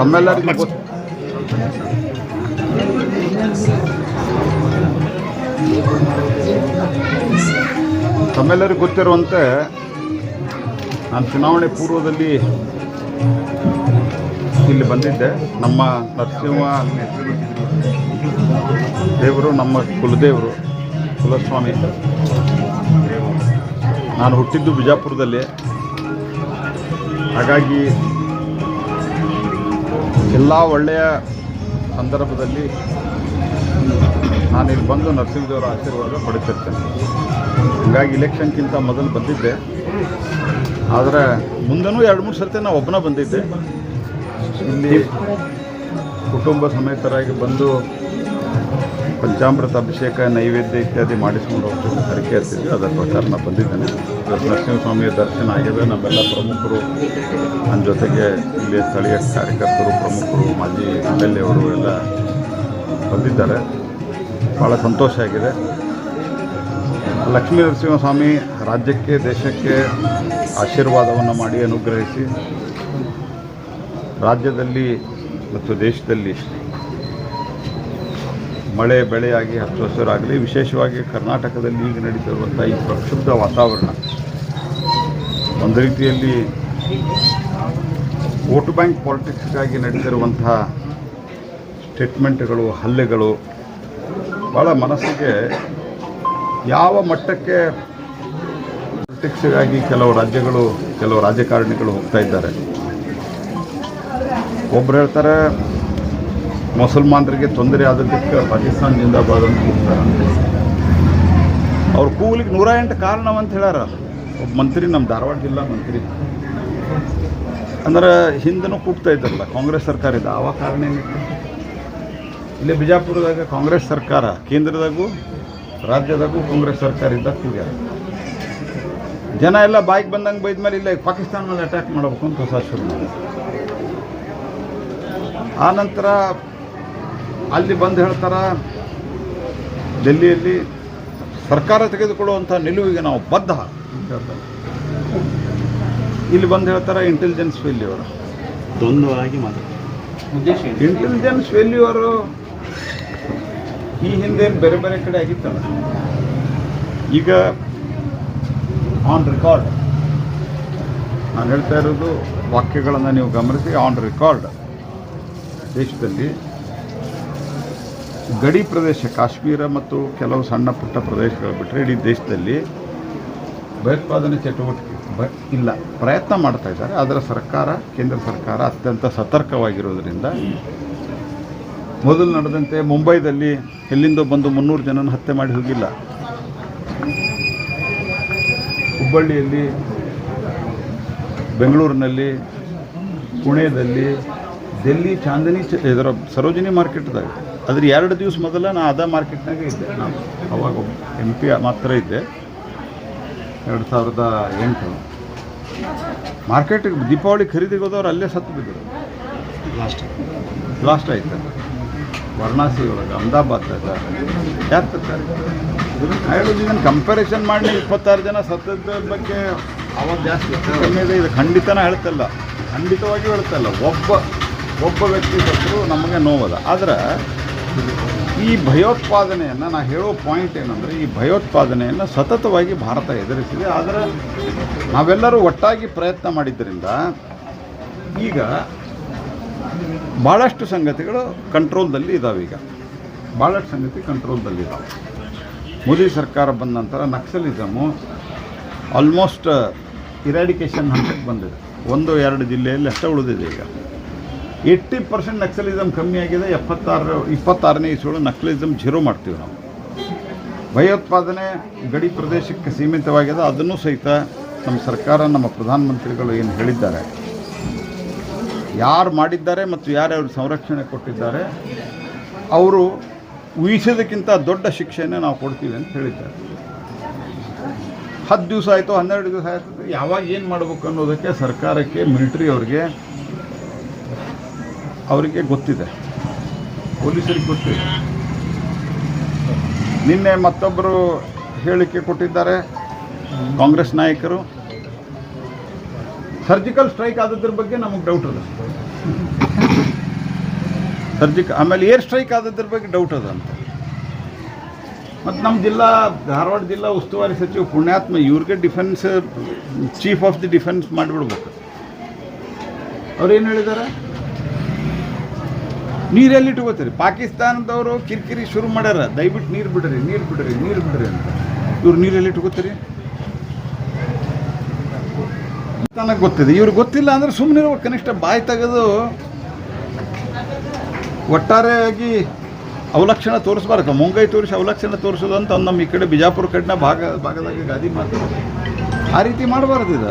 ತಮ್ಮೆಲ್ಲರಿಗೂ ಗೊತ್ತು. ತಮ್ಮೆಲ್ಲರಿಗೂ ಗೊತ್ತಿರುವಂತೆ ನಾನು ಚುನಾವಣೆ ಪೂರ್ವದಲ್ಲಿ ಇಲ್ಲಿ ಬಂದಿದ್ದೆ. ನಮ್ಮ ನರಸಿಂಹ ದೇವರು, ನಮ್ಮ ಕುಲದೇವರು ಕುಲಸ್ವಾಮಿ. ನಾನು ಹುಟ್ಟಿದ್ದು ಬಿಜಾಪುರದಲ್ಲಿ. ಹಾಗಾಗಿ ಎಲ್ಲ ಒಳ್ಳೆಯ ಸಂದರ್ಭದಲ್ಲಿ ನಾನು ಇಲ್ಲಿ ಬಂದು ನರಸಿಂಹದೇವರ ಆಶೀರ್ವಾದ ಪಡಿತಿರ್ತೇನೆ ಹೀಗಾಗಿ ಇಲೆಕ್ಷನ್ಗಿಂತ ಮೊದಲು ಬಂದಿದ್ದೆ. ಆದರೆ ಮುಂದನೂ ಎರಡು, ಮೂರು ಸರ್ತಿ ನಾವು ಒಬ್ಬನ ಬಂದಿದ್ದೆ. ಇಲ್ಲಿ ಕುಟುಂಬ ಸಮೇತರಾಗಿ ಬಂದು ಪಂಚಾಮೃತ ಅಭಿಷೇಕ, ನೈವೇದ್ಯ ಇತ್ಯಾದಿ ಮಾಡಿಸ್ಕೊಂಡು ಹೋಗ್ತೀವಿ. ಹರಕೆ ಇರ್ತೀವಿ ಅದರ ಪ್ರಕಾರ ನಾನು ಬಂದಿದ್ದೇನೆ ನರಸಿಂಹಸ್ವಾಮಿಯ ದರ್ಶನ ಆಗಿದೆ ನಮ್ಮೆಲ್ಲ ಪ್ರಮುಖರು ನನ್ನ ಜೊತೆಗೆ ಇಲ್ಲಿ ಸ್ಥಳೀಯ ಕಾರ್ಯಕರ್ತರು, ಪ್ರಮುಖರು, ಮಾಜಿ ಎಂ ಎಲ್ ಎ ಅವರು ಎಲ್ಲ ಬಂದಿದ್ದಾರೆ. ಭಾಳ ಸಂತೋಷ ಆಗಿದೆ. ಲಕ್ಷ್ಮೀ ನರಸಿಂಹಸ್ವಾಮಿ ರಾಜ್ಯಕ್ಕೆ, ದೇಶಕ್ಕೆ ಆಶೀರ್ವಾದವನ್ನು ಮಾಡಿ, ಅನುಗ್ರಹಿಸಿ. ರಾಜ್ಯದಲ್ಲಿ ಮತ್ತು ದೇಶದಲ್ಲಿ ಮಳೆ ಬೆಳೆಯಾಗಿ ಹತ್ತು ಹಸಿರಾಗಲಿ ವಿಶೇಷವಾಗಿ ಕರ್ನಾಟಕದಲ್ಲಿ ಈಗ ನಡೀತಿರುವಂಥ ಈ ಪ್ರಕ್ಷುಬ್ಧ ವಾತಾವರಣ ಒಂದು ರೀತಿಯಲ್ಲಿ ವೋಟ್ ಬ್ಯಾಂಕ್ ಪಾಲಿಟಿಕ್ಸ್ಗಾಗಿ ನಡೀತಿರುವಂತಹ ಸ್ಟೇಟ್ಮೆಂಟ್ಗಳು, ಹಲ್ಲೆಗಳು ಭಾಳ ಮನಸ್ಸಿಗೆ ಯಾವ ಮಟ್ಟಕ್ಕೆ ಪಾಲಿಟಿಕ್ಸ್ಗಾಗಿ ಕೆಲವು ರಾಜ್ಯಗಳು, ಕೆಲವು ರಾಜಕಾರಣಿಗಳು ಹೋಗ್ತಾ ಇದ್ದಾರೆ. ಒಬ್ರು ಹೇಳ್ತಾರೆ ಮುಸಲ್ಮಾನರಿಗೆ ತೊಂದರೆ ಆದದ್ದಕ್ಕೆ ಪಾಕಿಸ್ತಾನ ಜಿಂದಾಬಾದ್ ಅಂತ ಅವ್ರ ಕೂಗ್ಲಿಕ್ಕೆ ನೂರ ಎಂಟು ಕಾರಣವಂತ ಹೇಳಾರ ಒಬ್ಬ ಮಂತ್ರಿ ನಮ್ಮ ಧಾರವಾಡ ಜಿಲ್ಲಾ ಮಂತ್ರಿ. ಅಂದ್ರೆ ಹಿಂದನೂ ಕೂಗ್ತಾ ಇದ್ದಾರಲ್ಲ, ಕಾಂಗ್ರೆಸ್ ಸರ್ಕಾರ ಇದೆ. ಆವ ಕಾರಣ ಏನಿತ್ತು ಇಲ್ಲಿ ಬಿಜಾಪುರದಾಗ ಕಾಂಗ್ರೆಸ್ ಸರ್ಕಾರ, ಕೇಂದ್ರದಾಗೂ ರಾಜ್ಯದಾಗೂ ಕಾಂಗ್ರೆಸ್ ಸರ್ಕಾರ ಇದ್ದಾಗ ಕೂಗ್ಯಾರ. ಜನ ಎಲ್ಲ ಬಾಯ್ಗೆ ಬಂದಂಗೆ ಬೈದ ಮೇಲೆ ಇಲ್ಲ ಪಾಕಿಸ್ತಾನ ಮೇಲೆ ಅಟ್ಯಾಕ್ ಮಾಡಬೇಕು ಅಂತ ಹೊಸ ಶುರು ಮಾಡಿದ್ರು. ಆ ನಂತರ ಅಲ್ಲಿ ಬಂದು ಹೇಳ್ತಾರ ಡೆಲ್ಲಿಯಲ್ಲಿ ಸರ್ಕಾರ ತೆಗೆದುಕೊಳ್ಳುವಂಥ ನಿಲುವಿಗೆ ನಾವು ಬದ್ಧ. ಅಂತ ಹೇಳ್ತಾರೆ ಇಲ್ಲಿ ಬಂದು ಹೇಳ್ತಾರೆ ಇಂಟೆಲಿಜೆನ್ಸ್ ಫೇಲ್ಯೂರ್ ದ್ವಂದ್ವವಾಗಿ ಮಾತಾಡ್ತಾರೆ? ಇಂಟೆಲಿಜೆನ್ಸ್ ಫೇಲ್ಯೂರು ಈ ಹಿಂದೆ ಬೇರೆ ಬೇರೆ ಕಡೆ ಆಗಿತ್ತಲ್ಲ. ಈಗ ಆನ್ ರೆಕಾರ್ಡ್ ನಾನು ಹೇಳ್ತಾ ಇರೋದು ವಾಕ್ಯಗಳನ್ನು ನೀವು ಗಮನಿಸಿ ಆನ್ ರೆಕಾರ್ಡ್ ದೇಶದಲ್ಲಿ ಗಡಿ ಪ್ರದೇಶ, ಕಾಶ್ಮೀರ ಮತ್ತು ಕೆಲವು ಸಣ್ಣ ಪುಟ್ಟ ಪ್ರದೇಶಗಳು ಬಿಟ್ಟರೆ ಇಡೀ ದೇಶದಲ್ಲಿ ಭಯೋತ್ಪಾದನೆ ಚಟುವಟಿಕೆ ಬ ಇಲ್ಲ. ಪ್ರಯತ್ನ ಮಾಡ್ತಾ ಇದ್ದಾರೆ. ಅದರ ಸರ್ಕಾರ, ಕೇಂದ್ರ ಸರ್ಕಾರ ಅತ್ಯಂತ ಸತರ್ಕವಾಗಿರೋದ್ರಿಂದ ಮೊದಲು ನಡೆದಂತೆ ಮುಂಬೈದಲ್ಲಿ ಎಲ್ಲಿಂದ ಬಂದು ಮುನ್ನೂರು ಜನನ ಹತ್ಯೆ ಮಾಡಿ ಹೋಗಿಲ್ಲ. ಹುಬ್ಬಳ್ಳಿಯಲ್ಲಿ, ಬೆಂಗಳೂರಿನಲ್ಲಿ, ಪುಣೆಯಲ್ಲಿ ಡೆಲ್ಲಿ ಚಾಂದಿನಿ ಚ ಇದರ ಸರೋಜಿನಿ ಮಾರ್ಕೆಟ್ದಾಗ ಅದ್ರ ಎರಡು ದಿವಸ ಮೊದಲ ನಾ ಅದ ಮಾರ್ಕೆಟ್ನಾಗೆ ಇದ್ದೆ. ನಾನು ಅವಾಗ ಎಂ ಪಿ ಮಾತ್ರ ಇದ್ದೆ. ಎರಡು ಸಾವಿರದ ಎಂಟು. ಮಾರ್ಕೆಟಿಗೆ ದೀಪಾವಳಿ ಖರೀದಿಗೆ ಹೋದವ್ರು ಅಲ್ಲೇ ಸತ್ತು ಬಿದ್ದರು. ಲಾಸ್ಟ್ ಲಾಸ್ಟ್ ಆಯ್ತು. ವಾರಣಾಸಿ ಒಳಗೆ ಅಹಮದಾಬಾದ್ ಯಾಕೆ ಹೇಳೋದು ಇದನ್ನು ಕಂಪ್ಯಾರಿಸನ್ ಮಾಡಿ ಇಪ್ಪತ್ತಾರು ಜನ ಸತ್ತದ ಬಗ್ಗೆ ಅವಾಗ ಜಾಸ್ತಿ ಕಮ್ಮಿ ಇದೆ. ಇದು ಖಂಡಿತನ ಹೇಳ್ತಲ್ಲ. ಖಂಡಿತವಾಗಿ ಹೇಳ್ತಲ್ಲ. ಒಬ್ಬ ಒಬ್ಬ ವ್ಯಕ್ತಿ ಸತ್ತರು ನಮಗೆ ನೋವಲ್ಲ. ಆದ್ರೆ ಈ ಭಯೋತ್ಪಾದನೆಯನ್ನು ನಾ ಹೇಳೋ ಪಾಯಿಂಟ್ ಏನಂದರೆ, ಈ ಭಯೋತ್ಪಾದನೆಯನ್ನು ಸತತವಾಗಿ ಭಾರತ ಎದುರಿಸಿದೆ. ಆದರೆ ನಾವೆಲ್ಲರೂ ಒಟ್ಟಾಗಿ ಪ್ರಯತ್ನ ಮಾಡಿದ್ದರಿಂದ ಈಗ ಭಾಳಷ್ಟು ಸಂಗತಿಗಳು ಕಂಟ್ರೋಲ್ದಲ್ಲಿ ಇದ್ದಾವೆ ಈಗ. ಭಾಳಷ್ಟು ಸಂಗತಿ ಕಂಟ್ರೋಲ್ದಲ್ಲಿದ್ದಾವೆ ಮೋದಿ ಸರ್ಕಾರ ಬಂದ ನಂತರ ನಕ್ಸಲಿಸಮು ಆಲ್ಮೋಸ್ಟ್ ಇರಾಡಿಕೇಷನ್ ಹಂತಕ್ಕೆ ಬಂದಿದೆ. ಒಂದು, ಎರಡು ಜಿಲ್ಲೆಯಲ್ಲಿ ಅಷ್ಟೇ ಉಳಿದಿದೆ ಈಗ. ಏಯ್ಟಿ ಪರ್ಸೆಂಟ್ ನಕ್ಸಲಿಸಮ್ ಕಮ್ಮಿ ಆಗಿದೆ ಎಪ್ಪತ್ತಾರು ಇಪ್ಪತ್ತಾರನೇ ಇಸ್ಗಳು ನಕ್ಸಲಿಸಮ್ ಜೀರೋ ಮಾಡ್ತೀವಿ ನಾವು. ಭಯೋತ್ಪಾದನೆ ಗಡಿ ಪ್ರದೇಶಕ್ಕೆ ಸೀಮಿತವಾಗಿದೆ, ಅದನ್ನು ಸಹಿತ ನಮ್ಮ ಸರ್ಕಾರ, ನಮ್ಮ ಪ್ರಧಾನಮಂತ್ರಿಗಳು ಏನು ಹೇಳಿದ್ದಾರೆ. ಯಾರು ಮಾಡಿದ್ದಾರೆ ಮತ್ತು ಯಾರ್ಯಾರು ಸಂರಕ್ಷಣೆ ಕೊಟ್ಟಿದ್ದಾರೆ, ಅವರು ಊಹಿಸೋದಕ್ಕಿಂತ ದೊಡ್ಡ ಶಿಕ್ಷೆಯನ್ನು ನಾವು ಕೊಡ್ತೀವಿ ಅಂತ ಹೇಳಿದ್ದಾರೆ. ಹತ್ತು ದಿವಸ ಆಯಿತು, ಹನ್ನೆರಡು ದಿವಸ ಆಯಿತು, ಯಾವಾಗ ಏನು ಮಾಡಬೇಕು ಅನ್ನೋದಕ್ಕೆ ಸರ್ಕಾರಕ್ಕೆ, ಮಿಲಿಟ್ರಿ ಅವ್ರಿಗೆ ಅವರಿಗೆ ಗೊತ್ತಿದೆ. ಪೊಲೀಸರಿಗೆ ಗೊತ್ತಿದೆ ನಿನ್ನೆ ಮತ್ತೊಬ್ಬರು ಹೇಳಿಕೆ ಕೊಟ್ಟಿದ್ದಾರೆ. ಕಾಂಗ್ರೆಸ್ ನಾಯಕರು. ಸರ್ಜಿಕಲ್ ಸ್ಟ್ರೈಕ್ ಆದದ್ರ ಬಗ್ಗೆ ನಮಗೆ ಡೌಟ್ ಅದ. ಸರ್ಜಿಕ, ಆಮೇಲೆ ಏರ್ ಸ್ಟ್ರೈಕ್ ಆದದ್ರ ಬಗ್ಗೆ ಡೌಟ್ ಅದ ಅಂತ. ಮತ್ತು ನಮ್ಮ ಜಿಲ್ಲಾ, ಧಾರವಾಡ ಜಿಲ್ಲಾ ಉಸ್ತುವಾರಿ ಸಚಿವ ಪುಣ್ಯಾತ್ಮ ಇವ್ರಿಗೆ defence chief of the defence ಮಾಡಿಬಿಡ್ಬೇಕು. ಅವ್ರು ಏನು ಹೇಳಿದ್ದಾರೆ ನೀರೆಲ್ಲಿ ಇಟ್ಕೋತೀರಿ ಪಾಕಿಸ್ತಾನದವರು ಕಿರಿಕಿರಿ ಶುರು ಮಾಡ್ಯಾರ. ದಯವಿಟ್ಟು ನೀರು ಬಿಡ್ರಿ ನೀರು ಬಿಡ್ರಿ ನೀರು ಬಿಡ್ರಿ ಅಂತ. ಇವ್ರು ನೀರೆಲ್ಲಿ ಇಟ್ಕೋತೀರಿ ತನಗೆ ಗೊತ್ತಿದೆ. ಇವ್ರಿಗೆ ಗೊತ್ತಿಲ್ಲ ಅಂದ್ರೆ ಸುಮ್ಮನೆ ಕನಿಷ್ಠ ಬಾಯಿ ತೆಗೆದು ಒಟ್ಟಾರೆಯಾಗಿ ಅವಲಕ್ಷಣ ತೋರಿಸ್ಬಾರ್ದು. ಮುಂಗೈ ತೋರಿಸಿ ಅವಲಕ್ಷಣ ತೋರಿಸೋದು ಅಂತ ಒಂದು ನಮ್ಮ ಈ ಕಡೆ ಬಿಜಾಪುರ ಕಡೆನ ಭಾಗ, ಭಾಗದಾಗ ಗಾದಿ ಮಾತು ಆ ರೀತಿ ಮಾಡಬಾರ್ದು ಇದು.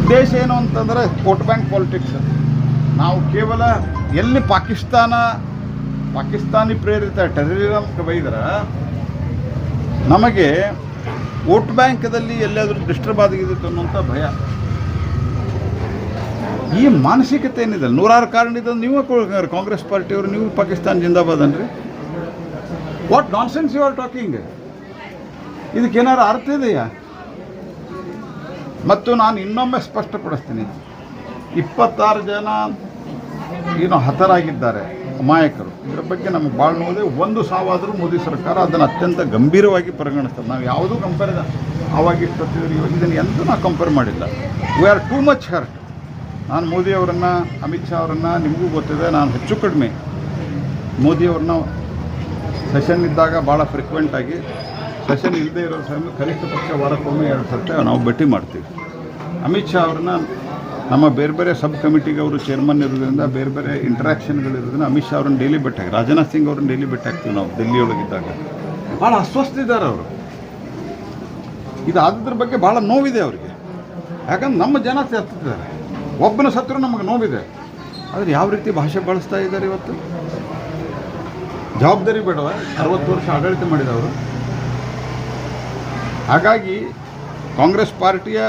ಉದ್ದೇಶ ಏನು ಅಂತಂದರೆ ವೋಟ್ ಬ್ಯಾಂಕ್ ಪಾಲಿಟಿಕ್ಸ್. ನಾವು ಕೇವಲ ಎಲ್ಲಿ ಪಾಕಿಸ್ತಾನ, ಪಾಕಿಸ್ತಾನಿ ಪ್ರೇರಿತ ಟೆರರಿಸಮ್ ಬೈದ್ರೆ, ನಮಗೆ ವೋಟ್ ಬ್ಯಾಂಕ್ದಲ್ಲಿ ಎಲ್ಲಾದರೂ ಡಿಸ್ಟರ್ಬ್ ಆಗಿದ್ದು ಅನ್ನುವಂಥ ಭಯ. ಈ ಮಾನಸಿಕತೆ ಏನಿದೆ? ನೂರಾರು ಕಾರಣ ಇದೆ ನೀವು ಕಾಂಗ್ರೆಸ್ ಪಾರ್ಟಿಯವರು, ನೀವು ಪಾಕಿಸ್ತಾನ ಜಿಂದಾಬಾದ್ ಅನ್ರಿ. What nonsense you are talking ಇದಕ್ಕೇನಾರು ಅರ್ಥ ಇದೆಯಾ? ಮತ್ತು ನಾನು ಇನ್ನೊಮ್ಮೆ ಸ್ಪಷ್ಟಪಡಿಸ್ತೀನಿ. ಇಪ್ಪತ್ತಾರು ಜನ ಏನು ಹತರಾಗಿದ್ದಾರೆ ಅಮಾಯಕರು. ಇದರ ಬಗ್ಗೆ ನಮಗೆ ಭಾಳ ನೋಡಿದೆ ಒಂದು ಸಾವಾದರೂ ಮೋದಿ ಸರ್ಕಾರ ಅದನ್ನು ಅತ್ಯಂತ ಗಂಭೀರವಾಗಿ ಪರಿಗಣಿಸ್ತದೆ ನಾವು ಯಾವುದೂ ಕಂಪೇರ್ ಇಷ್ಟೊತ್ತಿದ್ರು ಇವಾಗ ಇದನ್ನು ಎಂದೂ ನಾವು ಕಂಪೇರ್ ಮಾಡಿಲ್ಲ. We are too much hurt ನಾನು ಮೋದಿಯವರನ್ನು ಅಮಿತ್ ಶಾ ಅವರನ್ನು ನಿಮಗೂ ಗೊತ್ತಿದೆ, ನಾನು ಹೆಚ್ಚು ಕಡಿಮೆ. ಮೋದಿಯವ್ರನ್ನ ಸೆಷನ್ ಇದ್ದಾಗ ಭಾಳ ಫ್ರೀಕ್ವೆಂಟಾಗಿ ಸೆಷನ್ ಇಲ್ಲದೆ ಇರೋ ಸಮಯ ಕನಿಷ್ಠ ಪಕ್ಷ ವಾರಕ್ಕೊಮ್ಮೆ ಎರಡು ಸರ್ತಿ ನಾವು ಭೇಟಿ ಮಾಡ್ತೀವಿ. ಅಮಿತ್ ಶಾ ಅವ್ರನ್ನ ನಮ್ಮ ಬೇರೆ ಬೇರೆ ಸಬ್ ಕಮಿಟಿಗೆ ಅವರು ಚೇರ್ಮನ್ ಇರೋದ್ರಿಂದ ಬೇರೆ ಬೇರೆ ಇಂಟ್ರಾಕ್ಷನ್ಗಳಿರೋದ್ರಿಂದ ಅಮಿತ್ ಶಾ ಅವ್ರನ್ನ ಡೈಲಿ ಭೇಟಿ ರಾಜನಾಥ್ ಸಿಂಗ್ ಅವ್ರನ್ನ ಡೈಲಿ ಭೇಟಿ ಆಗ್ತೀವಿ ನಾವು ಡೆಲ್ಲಿಯೊಳಗಿದ್ದಾಗ ಭಾಳ ಅಸ್ವಸ್ಥ ಇದ್ದಾರೆ ಅವರು. ಇದಾದದ್ರ ಬಗ್ಗೆ ಭಾಳ ನೋವಿದೆ ಅವರಿಗೆ. ಯಾಕಂದ್ರೆ ನಮ್ಮ ಜನ ಸತ್ತಿದ್ದಾರೆ. ಒಬ್ಬನ ಸತ್ರು ನಮಗೆ ನೋವಿದೆ. ಆದರೆ ಯಾವ ರೀತಿ ಭಾಷೆ ಬಳಸ್ತಾ ಇದ್ದಾರೆ ಇವತ್ತು? ಜವಾಬ್ದಾರಿ ಬೇಡವ? ಅರವತ್ತು ವರ್ಷ ಆಡಳಿತ ಮಾಡಿದವರು ಹಾಗಾಗಿ ಕಾಂಗ್ರೆಸ್ ಪಾರ್ಟಿಯ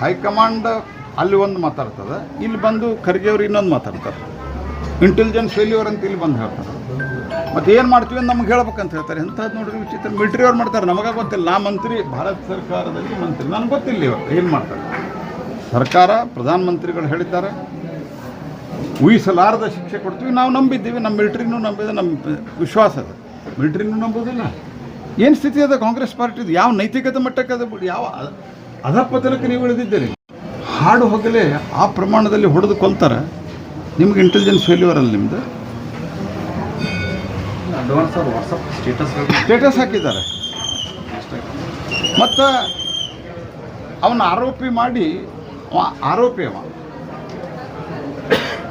ಹೈಕಮಾಂಡ್ ಅಲ್ಲಿ ಒಂದು ಮಾತಾಡ್ತದೆ, ಇಲ್ಲಿ ಬಂದು ಖರ್ಗೆ ಅವ್ರು ಇನ್ನೊಂದು ಮಾತಾಡ್ತಾರೆ. ಇಂಟೆಲಿಜೆನ್ಸ್ ಫೇಲ್ಯೂರ್ ಅಂತ ಇಲ್ಲಿ ಬಂದು ಹೇಳ್ತಾರೆ. ಮತ್ತು ಏನು ಮಾಡ್ತೀವಿ ಅಂತ ನಮ್ಗೆ ಹೇಳ್ಬೇಕಂತ ಹೇಳ್ತಾರೆ. ಎಂಥದ್ದು ನೋಡ್ರಿ ವಿಚಿತ್ರ ಮಿಲ್ಟ್ರಿ ಅವ್ರು ಮಾಡ್ತಾರೆ. ನಮಗೆ ಗೊತ್ತಿಲ್ಲ. ನಾ ಮಂತ್ರಿ, ಭಾರತ ಸರ್ಕಾರದಲ್ಲಿ ಮಂತ್ರಿ. ನನಗೆ ಗೊತ್ತಿಲ್ಲ ಇವಾಗ ಏನು ಮಾಡ್ತಾರೆ. ಸರ್ಕಾರ, ಪ್ರಧಾನಮಂತ್ರಿಗಳು ಹೇಳಿದ್ದಾರೆ. ಊಹಿಸಲಾರದ ಶಿಕ್ಷೆ ಕೊಡ್ತೀವಿ. ನಾವು ನಂಬಿದ್ದೀವಿ. ನಮ್ಮ ಮಿಲ್ಟ್ರಿನೂ ನಂಬಿದೆ. ನಮ್ಮ ವಿಶ್ವಾಸ ಅದು ಮಿಲ್ಟ್ರಿನೂ ನಂಬೋದಿಲ್ಲ. ಏನು ಸ್ಥಿತಿ ಅದ ಕಾಂಗ್ರೆಸ್ ಪಾರ್ಟಿದು? ಯಾವ ನೈತಿಕತೆ ಮಟ್ಟಕ್ಕೆ ಅದು ಯಾವ ಅಧಪತನಕ್ಕೆ ನೀವು ಇಳಿದಿದ್ದೀರಿ. ಹಾಡು ಹೋಗಲೇ ಆ ಪ್ರಮಾಣದಲ್ಲಿ ಹೊಡೆದು ಕೊಲ್ತಾರೆ. ನಿಮ್ಗೆ ಇಂಟೆಲಿಜೆನ್ಸ್ ಫೇಲ್ಯೂರ್ ಅಲ್ಲ ನಿಮ್ಮದು ಅಡ್ವಾನ್ಸ್ ಅವ್ರು ವಾಟ್ಸಪ್ ಸ್ಟೇಟಸ್ ಸ್ಟೇಟಸ್ ಹಾಕಿದ್ದಾರೆ. ಮತ್ತು ಅವನ ಆರೋಪಿ ಮಾಡಿ ಅವ ಆರೋಪಿ ಅವ.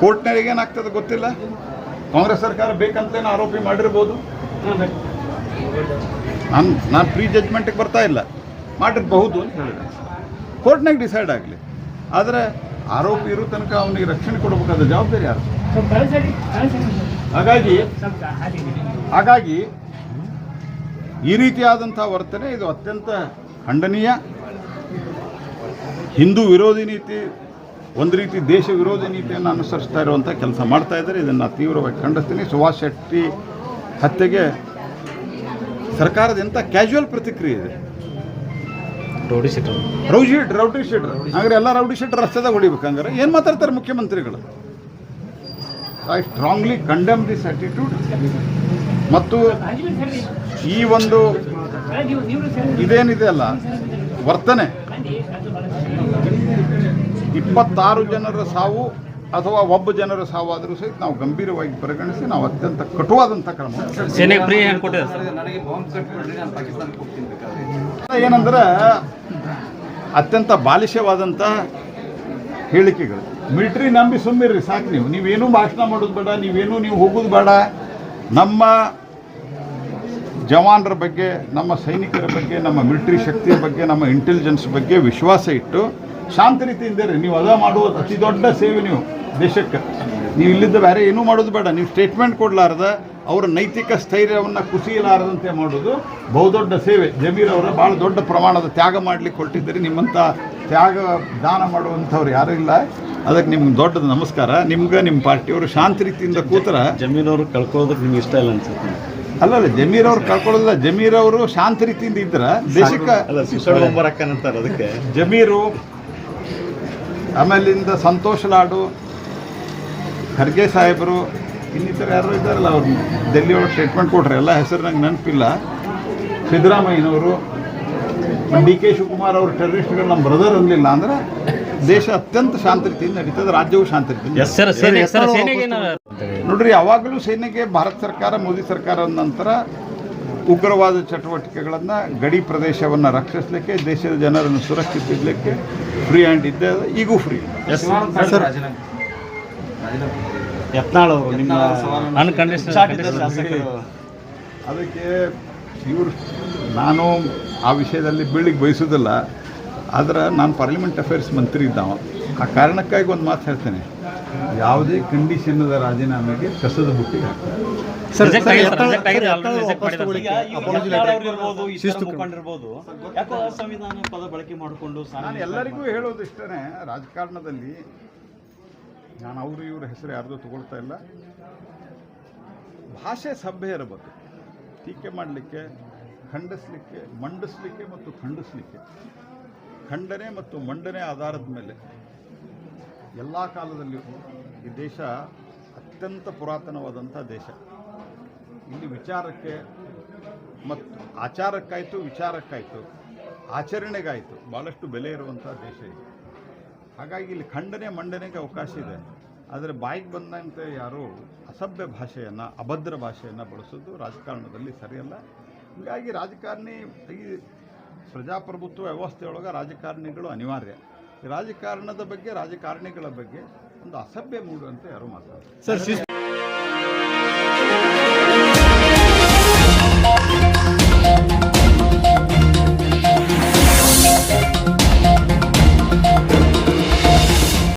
ಕೋರ್ಟ್ನಾಗ ಏನಾಗ್ತದೆ ಗೊತ್ತಿಲ್ಲ? ಕಾಂಗ್ರೆಸ್ ಸರ್ಕಾರ ಬೇಕಂತಲೇ ಆರೋಪಿ ಮಾಡಿರ್ಬೋದು. ನಾನು ನಾನು ಪ್ರೀ ಜಜ್ಮೆಂಟಿಗೆ ಬರ್ತಾ ಇಲ್ಲ. ಮಾಡಿರಬಹುದು ಅಂತ ಹೇಳಿದೆ. ಕೋರ್ಟ್ನಾಗ ಡಿಸೈಡ್ ಆಗಲಿ. ಆದರೆ ಆರೋಪಿ ಇರೋ ತನಕ ಅವನಿಗೆ ರಕ್ಷಣೆ ಕೊಡಬೇಕಾದ ಜವಾಬ್ದಾರಿ ಯಾರು? ಹಾಗಾಗಿ ಹಾಗಾಗಿ ಈ ರೀತಿಯಾದಂಥ ವರ್ತನೆ ಇದು ಅತ್ಯಂತ ಖಂಡನೀಯ. ಹಿಂದೂ ವಿರೋಧಿ ನೀತಿ, ಒಂದು ರೀತಿ ದೇಶ ವಿರೋಧಿ ನೀತಿಯನ್ನು ಅನುಸರಿಸ್ತಾ ಇರುವಂಥ ಕೆಲಸ ಮಾಡ್ತಾ ಇದ್ದಾರೆ. ಇದನ್ನು ತೀವ್ರವಾಗಿ ಖಂಡಿಸ್ತೀನಿ. ಸುಭಾಷ್ ಶೆಟ್ಟಿ ಹತ್ಯೆಗೆ ಸರ್ಕಾರದ ಎಂಥ ಕ್ಯಾಶುವಲ್ ಪ್ರತಿಕ್ರಿಯೆ ಇದೆ. Rowdy sheeter rowdy sheet rowdy sheeter. ಹಂಗಾರೆ ಎಲ್ಲ ರೌಡಿ ಶೀಟ್ರ್ ರಸ್ತೆದಾಗ ಹೊಡಿಬೇಕು ಹಂಗಾರೆ. ಏನು ಮಾತಾಡ್ತಾರೆ ಮುಖ್ಯಮಂತ್ರಿಗಳು? I strongly condemn this attitude ಮತ್ತು ಈ ಒಂದು ಇದೇನಿದೆ ಅಲ್ಲ ವರ್ತನೆ. ಇಪ್ಪತ್ತಾರು ಜನರ ಸಾವು ಅಥವಾ ಒಬ್ಬ ಜನರ ಸಾವಾದರೂ ಸಹಿತ ನಾವು ಗಂಭೀರವಾಗಿ ಪರಿಗಣಿಸಿ ನಾವು ಅತ್ಯಂತ ಕಟುವಾದಂಥ ಕ್ರಮ. ಏನಂದ್ರೆ ಅತ್ಯಂತ ಬಾಲಿಷ್ಯವಾದಂಥ ಹೇಳಿಕೆಗಳು. ಮಿಲಿಟ್ರಿ ನಂಬಿ ಸುಮ್ಮಿರ್ರಿ ಸಾಕು ನೀವು. ನೀವೇನು ಭಾಷಣ ಮಾಡೋದು ಬೇಡ, ನೀವೇನು ನೀವು ಹೋಗೋದು ಬೇಡ. ನಮ್ಮ ಜವಾನರ ಬಗ್ಗೆ, ನಮ್ಮ ಸೈನಿಕರ ಬಗ್ಗೆ, ನಮ್ಮ ಮಿಲಿಟರಿ ಶಕ್ತಿಯ ಬಗ್ಗೆ, ನಮ್ಮ ಇಂಟೆಲಿಜೆನ್ಸ್ ಬಗ್ಗೆ ವಿಶ್ವಾಸ ಇಟ್ಟು ಶಾಂತ ರೀತಿಯಿಂದ ರೀ ನೀವು ಅದ ಮಾಡುವ ಅತಿ ದೊಡ್ಡ ಸೇವೆ ನೀವು ದೇಶಕ್ಕೆ. ನೀವು ಇಲ್ಲಿದ್ದ ಬೇರೆ ಏನೂ ಮಾಡೋದು ಬೇಡ. ನೀವು ಸ್ಟೇಟ್ಮೆಂಟ್ ಕೊಡಲಾರ್ದ ಅವರ ನೈತಿಕ ಸ್ಥೈರ್ಯವನ್ನು ಕುಸಿಯಲಾರದಂತೆ ಮಾಡೋದು ಬಹುದೊಡ್ಡ ಸೇವೆ. ಜಮೀರ್ ಅವರ ಭಾಳ ದೊಡ್ಡ ಪ್ರಮಾಣದ ತ್ಯಾಗ ಮಾಡಲಿಕ್ಕೆ ಹೊರಟಿದ್ದೀರಿ. ನಿಮ್ಮಂಥ ತ್ಯಾಗ ದಾನ ಮಾಡುವಂಥವ್ರು ಯಾರೂ ಇಲ್ಲ. ಅದಕ್ಕೆ ನಿಮ್ಗೆ ದೊಡ್ಡದು ನಮಸ್ಕಾರ. ನಿಮ್ಗೆ ನಿಮ್ಮ ಪಾರ್ಟಿಯವರು ಶಾಂತಿ ರೀತಿಯಿಂದ ಕೂತರ ಜಮೀನವರು ಅವ್ರು ಕಳ್ಕೊಳ್ಳೋದಕ್ಕೆ ನಿಮ್ಗೆ ಇಷ್ಟ ಇಲ್ಲ ಅನ್ಸುತ್ತೆ. ಅಲ್ಲ ಅಲ್ಲ ಜಮೀರ್ ಅವರು ಕಳ್ಕೊಳ್ಳೋದಿಲ್ಲ. ಜಮೀರ್ ಅವರು ಶಾಂತಿ ರೀತಿಯಿಂದ ಇದ್ರ ದೇಶಕ್ಕೆ ಅಕ್ಕನಂತಾರೆ ಅದಕ್ಕೆ. ಜಮೀರು ಆಮೇಲಿಂದ ಸಂತೋಷ್ ಲಾಡು ಖರ್ಗೆ ಸಾಹೇಬರು ಇನ್ನಿತರ ಯಾರು ಇದ್ದಾರಲ್ಲ ಅವ್ರು. ಡೆಲ್ಲಿ ಒಳಗೆ ಸ್ಟೇಟ್ಮೆಂಟ್ ಕೊಟ್ರೆ ಎಲ್ಲ ಹೆಸರು ನಂಗೆ ನೆನಪಿಲ್ಲ. ಸಿದ್ದರಾಮಯ್ಯನವರು ಡಿ ಕೆ ಶಿವಕುಮಾರ್ ಅವರು ಟೆರರಿಸ್ಟ್ಗಳು ನಮ್ಮ ಬ್ರದರ್ ಅನ್ನಲಿಲ್ಲ ಅಂದ್ರೆ ದೇಶ ಅತ್ಯಂತ ಶಾಂತ ರೀತಿಯಿಂದ ನಡೀತದೆ ರಾಜ್ಯವು ಶಾಂತ ರೀತಿಯಿಂದ ಎಸ್ ಸರ್ ಸೇನೆ ಸರ್ ಸೇನೆಗೆ ನೋಡ್ರಿ ಯಾವಾಗಲೂ ಸೇನೆಗೆ ಭಾರತ ಸರ್ಕಾರ ಮೋದಿ ಸರ್ಕಾರ ನಂತರ ಉಗ್ರವಾದ ಚಟುವಟಿಕೆಗಳನ್ನು ಗಡಿ ಪ್ರದೇಶವನ್ನು ರಕ್ಷಿಸಲಿಕ್ಕೆ ದೇಶದ ಜನರನ್ನು ಸುರಕ್ಷಿತ ಇಡಲಿಕ್ಕೆ ಫ್ರೀ ಹ್ಯಾಂಡ್ ಇದ್ದೇ ಇದೆ, ಈಗೂ ಫ್ರೀ ಎಸ್ ಸರ್ ಯತ್ನಾಳ್ ಅವರು ನಿಮ್ಮ ಅನ್ಕಂಡೀಷನಲ್ ಅದಕ್ಕೆ ಇವರು ನಾನು ಆ ವಿಷಯದಲ್ಲಿ ಬೀಳಿಗೆ ಬಯಸೋದಿಲ್ಲ ಆದ್ರೆ ನಾನು ಪಾರ್ಲಿಮೆಂಟ್ ಅಫೇರ್ಸ್ ಮಂತ್ರಿ ಇದ್ದಾವ. ಆ ಕಾರಣಕ್ಕಾಗಿ ಒಂದು ಮಾತು ಹೇಳ್ತೇನೆ. ಯಾವುದೇ ಕಂಡೀಷನ್ದ ರಾಜೀನಾಮೆಗೆ ಕಸದ ಬುಟ್ಟಿಗೆ ಹಾಕ್ತಾರೆ. ಯಾಕೋ ಸಂವಿಧಾನ ಪದ ಬಳಕೆ ಮಾಡಿಕೊಂಡು ನಾನು ಎಲ್ಲರಿಗೂ ಹೇಳೋದು ಇಷ್ಟೇ ರಾಜಕಾರಣದಲ್ಲಿ ನಾನು ಅವರು ಇವ್ರ ಹೆಸರು ಯಾರ್ದು ತಗೊಳ್ತಾ ಇಲ್ಲ. ಭಾಷೆ ಸಭ್ಯ ಇರಬೇಕು. ಟೀಕೆ ಮಾಡಲಿಕ್ಕೆ, ಖಂಡಿಸ್ಲಿಕ್ಕೆ, ಮಂಡಿಸ್ಲಿಕ್ಕೆ ಮತ್ತು ಖಂಡಿಸ್ಲಿಕ್ಕೆ. ಖಂಡನೆ ಮತ್ತು ಮಂಡನೆ ಆಧಾರದ ಮೇಲೆ ಎಲ್ಲ ಕಾಲದಲ್ಲಿಯೂ ಈ ದೇಶ ಅತ್ಯಂತ ಪುರಾತನವಾದಂಥ ದೇಶ. ಇಲ್ಲಿ ವಿಚಾರಕ್ಕೆ ಮತ್ತು ಆಚಾರಕ್ಕಾಯಿತು, ವಿಚಾರಕ್ಕಾಯಿತು, ಆಚರಣೆಗಾಯಿತು ಭಾಳಷ್ಟು ಬೆಲೆ ಇರುವಂಥ ದೇಶ ಇದು. ಹಾಗಾಗಿ ಇಲ್ಲಿ ಖಂಡನೆ ಮಂಡನೆಗೆ ಅವಕಾಶ ಇದೆ. ಆದರೆ ಬಾಯಿಗೆ ಬಂದಂತೆ ಯಾರು ಅಸಭ್ಯ ಭಾಷೆಯನ್ನು, ಅಭದ್ರ ಭಾಷೆಯನ್ನು ಬಳಸೋದು ರಾಜಕಾರಣದಲ್ಲಿ ಸರಿಯಲ್ಲ. ಹೀಗಾಗಿ ರಾಜಕಾರಣಿ, ಈ ಪ್ರಜಾಪ್ರಭುತ್ವ ವ್ಯವಸ್ಥೆಯೊಳಗೆ ರಾಜಕಾರಣಿಗಳು ಅನಿವಾರ್ಯ. ರಾಜಕಾರಣದ ಬಗ್ಗೆ, ರಾಜಕಾರಣಿಗಳ ಬಗ್ಗೆ ಒಂದು ಅಸಭ್ಯ ಮೂಡುವಂತೆ ಯಾರು ಮಾತಾಡ್ತಾರೆ